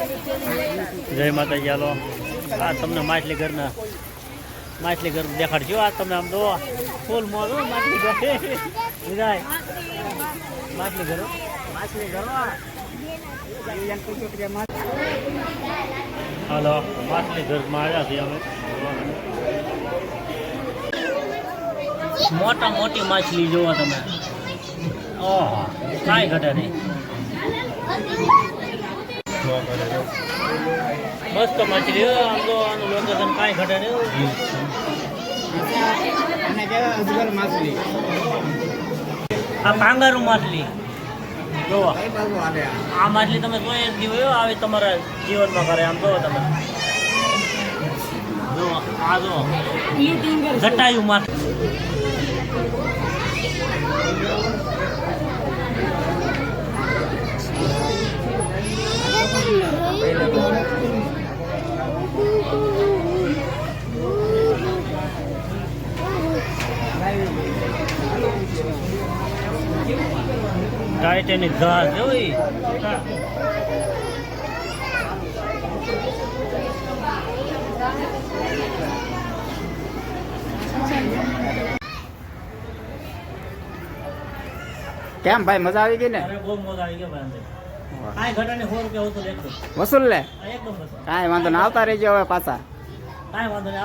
જય માતાજી, હાલો. આ તમને માછલી ઘરના માછલી ઘર દેખાડજો. આ તમે આમ દો ફૂલ મોલ માછલી ઘર માછલી ઘર. માછલી ઘર. હાલો માછલી ઘરમાં આવ્યા છીએ અમે. મોટા મોટી માછલી જોવો તમે. ઓહ, કાંઈ ઘટે નહીં. મસ્ત માછલી હો, આમ તો આનું લોકેશન કાંઈ ઘટે નહીં આ પાંગારું માછલી. જોવા. આ? માછલી તમે કોઈ એક દિવસ આવે તમારા જીવનમાં કરે આમ જોવો તમે. જો આ જો ઘટાયું માછલી. ટાઇટેનિક જહાજ જોઈ. કેમ ભાઈ મજા આવી ગઈ ને? બહુ મજા આવી ગયો ભાઈ કાંઈ સો રૂપિયા હતું વસૂલ લે? કાંઈ વાંધો ના આવતા રહેજો હવે પાછા. કાંઈ વાંધો નહીં